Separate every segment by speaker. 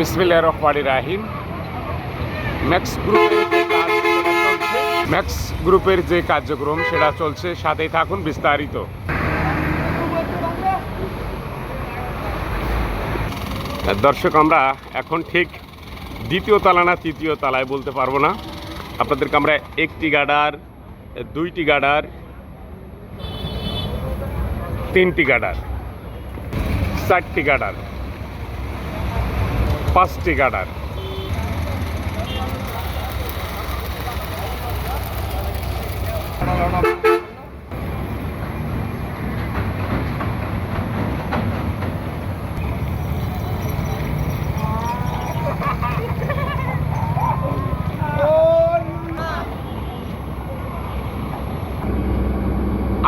Speaker 1: বিসমিল্লাহ রহমানি রাহিম। ম্যাক্স গ্রুপের ম্যাক্স গ্রুপের যে কার্যক্রম, সেটা চলছে। সাথেই থাকুন বিস্তারিত। দর্শক, আমরা এখন ঠিক দ্বিতীয় তালা না তৃতীয় তালায় বলতে পারব না। আপনাদেরকে আমরা একটি গাডার, দুইটি গাডার, তিনটি গাডার, চারটি গাডার পাঁচটি গাডার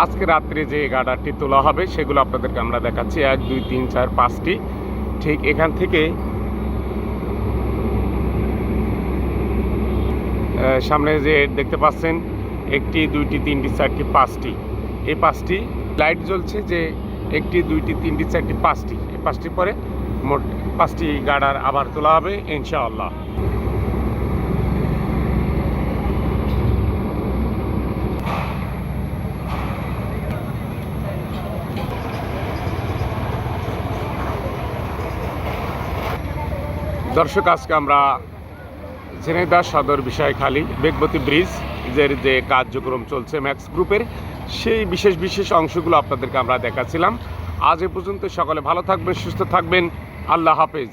Speaker 1: আজকে রাত্রে যে গাডারটি তোলা হবে, সেগুলো আপনাদেরকে আমরা দেখাচ্ছি। এক, দুই, তিন, চার, পাঁচটি। ঠিক এখান থেকে সামনে যে দেখতে পাচ্ছেন, একটি, দুইটি, তিনটি, চারটি, পাঁচটি। এই পাঁচটি লাইট জ্বলছে যে একটি, দুইটি, তিনটি, চারটি, পাঁচটি। এই পাঁচটি পরে মোট পাঁচটি গাডার আবার তোলা হবে, ইনশাআল্লাহ। দর্শক, আজকে আমরা ঝিনাইদহ সদর বিষয়খালী বেগবতী ব্রিজ যে কার্যক্রম চলছে ম্যাক্স গ্রুপের, সেই বিশেষ বিশেষ অংশগুলো আপনাদেরকে আমরা দেখাচ্ছিলাম। আজ এ পর্যন্ত সকলে ভালো থাকবেন, সুস্থ থাকবেন। আল্লাহ হাফেজ।